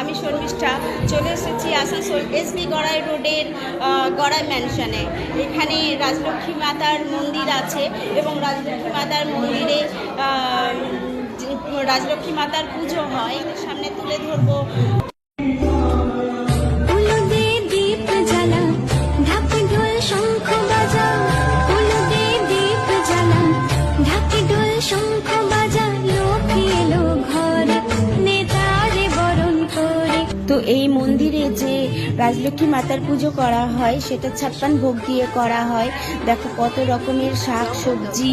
আমি শর্মিষ্ঠা চলে এসেছি আসানসোল এসবি গড়াই রোডের গড়াই ম্যানশনে এখানে রাজলক্ষ্মী মাতার মন্দির আছে এবং রাজলক্ষ্মী মাতার মন্দিরে রাজলক্ষ্মী মাতার পুজো হয়। সামনে তুলে ধরবো। শঙ্খ তো এই মন্দিরে যে রাজলক্ষ্মী মাতার পুজো করা হয়, সেটা ছাপ্পান ভোগ দিয়ে করা হয়। দেখো কত রকমের শাক সবজি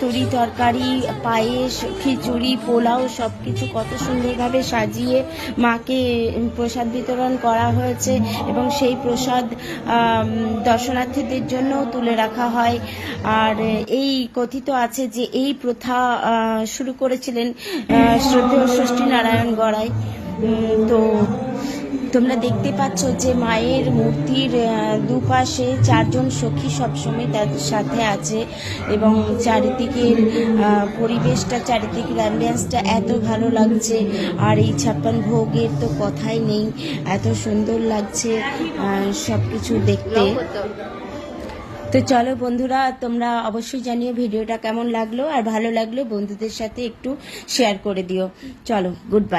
তরি তরকারি, পায়েস, খিচুড়ি, পোলাও সব কিছু কত সুন্দরভাবে সাজিয়ে মাকে প্রসাদ বিতরণ করা হয়েছে এবং সেই প্রসাদ দর্শনার্থীদের জন্য তুলে রাখা হয়। আর এই কথিত আছে যে এই প্রথা শুরু করেছিলেন শ্রদ্ধেয় ষষ্ঠী নারায়ণ গড়াই। তো তোমরা দেখতে পাচ্ছ যে মায়ের মূর্তির দুপাশে চারজন সখী সবসময় তার সাথে আছে এবং চারিদিকের পরিবেশটা, চারিদিকের অ্যাম্বিয়েন্সটা এত ভালো লাগছে। আর এই ছাপ্পান ভোগের তো কথাই নেই। এত সুন্দর লাগছে সব কিছু দেখতে। তো চলো বন্ধুরা, তোমরা অবশ্যই জানিও ভিডিওটা কেমন লাগল। আর ভালো লাগল বন্ধুদের সাথে একটু শেয়ার করে দিও। চলো গুড বাই